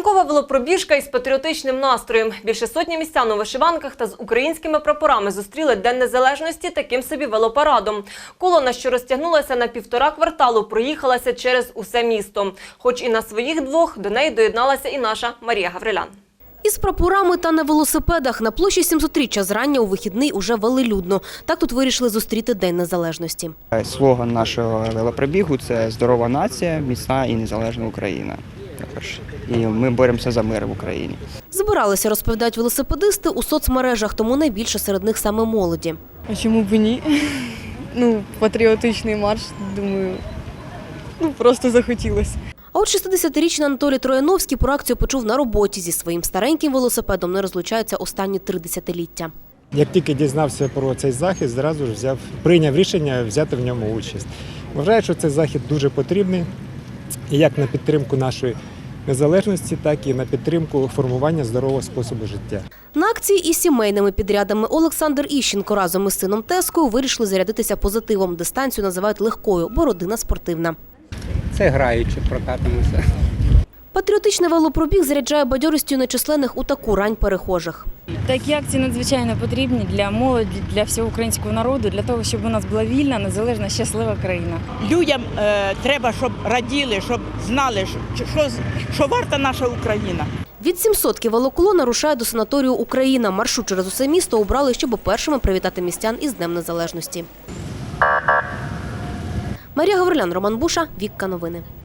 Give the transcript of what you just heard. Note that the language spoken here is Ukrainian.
Ранкова велопробіжка із патріотичним настроєм. Більше сотні містян у вишиванках та з українськими прапорами зустріли День Незалежності таким собі велопарадом. Колона, що розтягнулася на півтора кварталу, проїхалася через усе місто. Хоч і на своїх двох до неї доєдналася і наша Марія Гаврилян. Із прапорами та на велосипедах на площі 700-річчя зрання у вихідний уже велелюдно. Так тут вирішили зустріти День Незалежності. Слоган нашого велопробігу це здорова нація, міцна і незалежна Україна. Також і ми боремося за мир в Україні. Збиралися, розповідають велосипедисти у соцмережах, тому найбільше серед них саме молоді. А чому б і ні? Ну, патріотичний марш, думаю, ну просто захотілося. А от 60-річний Анатолій Трояновський про акцію почув на роботі. Зі своїм стареньким велосипедом не розлучаються останні три десятиліття. Як тільки дізнався про цей захід, зразу ж взяв, прийняв рішення взяти в ньому участь. Вважаю, що цей захід дуже потрібний як на підтримку нашої незалежності, так і на підтримку формування здорового способу життя. На акції із сімейними підрядами Олександр Іщенко разом із сином Тескою вирішили зарядитися позитивом. Дистанцію називають легкою, бо родина спортивна. Це граючи прокатимося. Патріотичний велопробіг заряджає бадьорістю нечисленних у таку рань перехожих. Такі акції надзвичайно потрібні для молоді, для всього українського народу, для того, щоб у нас була вільна, незалежна, щаслива країна. людям е, треба, щоб раділи, щоб знали, що, що, що варта наша Україна. Від 700 велоколона рушає до санаторію Україна. Маршрут через усе місто обрали, щоб першими привітати містян із Днем Незалежності. Марія Гаврилян, Роман Буша, Вікка Новини.